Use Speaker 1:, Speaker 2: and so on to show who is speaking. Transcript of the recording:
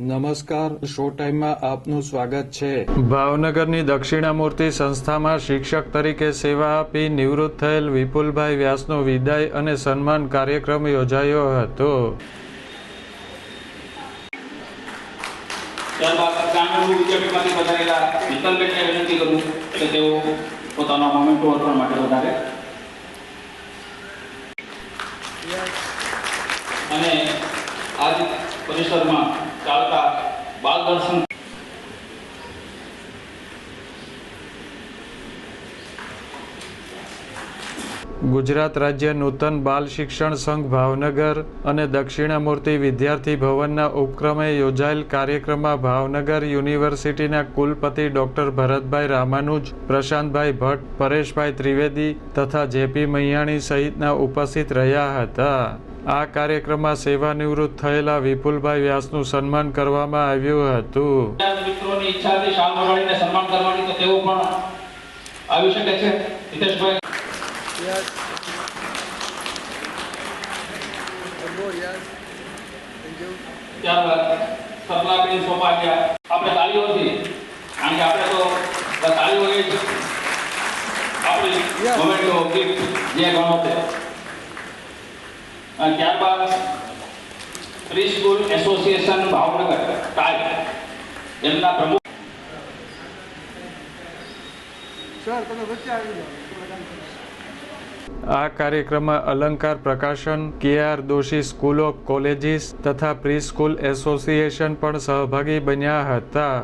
Speaker 1: નમસ્કાર શો ટાઈમમાં આપનું સ્વાગત છે.
Speaker 2: ભાવનગરની દક્ષિણામૂર્તિ સંસ્થામાં શિક્ષક તરીકે સેવા આપી નિવૃત્ત થયેલ વિપુલભાઈ વ્યાસનો વિદાય અને સન્માન કાર્યક્રમ યોજાયો હતો.
Speaker 3: ત્યારબાદ ગાંધીનગર વિદ્યાપીઠમાંથી પધારેલા વિઠ્ઠલબેનને વિનંતી કરું કે તેઓ પોતાના મોમેન્ટો અર્પણ માટે વધારે. અને આજ પરિસરમાં ચાલતા બાલ દર્શન
Speaker 2: ગુજરાત રાજ્ય નૂતન બાલ શિક્ષણ સંઘ ભાવનગર અને દક્ષિણામૂર્તિ વિદ્યાર્થી ભવનના ઉપક્રમે યોજાયેલ કાર્યક્રમમાં ભાવનગર યુનિવર્સિટીના કુલપતિ ડૉક્ટર ભરતભાઈ રામાનુજ, પ્રશાંતભાઈ ભટ્ટ, પરેશભાઈ ત્રિવેદી તથા જેપી મૈયાણી સહિતના ઉપસ્થિત રહ્યા હતા. આ કાર્યક્રમમાં સેવાનિવૃત્ત થયેલા વિપુલભાઈ વ્યાસનું સન્માન કરવામાં આવ્યું હતું
Speaker 3: મિત્રોની ઈચ્છા શાલ વગાડીને સન્માન કરવાની તો તેઓ પણ આવી શકે છે Hiteshbhai
Speaker 4: Yes. One more, yes. Thank you.
Speaker 3: ત્યારબાદ સરલાબેન સોપાલિયા આપણે તાળીઓથી કારણ કે આપણે તો બસ એ જ આપણી ગણો તે અને ત્યારબાદ પ્રી સ્કૂલ એસોસિએશન ભાવનગર ટાઈ. એમના પ્રમુખ
Speaker 4: સર તમે વચ્ચે આવી જાઓ.
Speaker 2: આ કાર્યક્રમમાં Alankar Prakashan K R Doshi school of colleges તથા પ્રી સ્કૂલ એસોસિએશન પણ સહભાગી બન્યા હતા.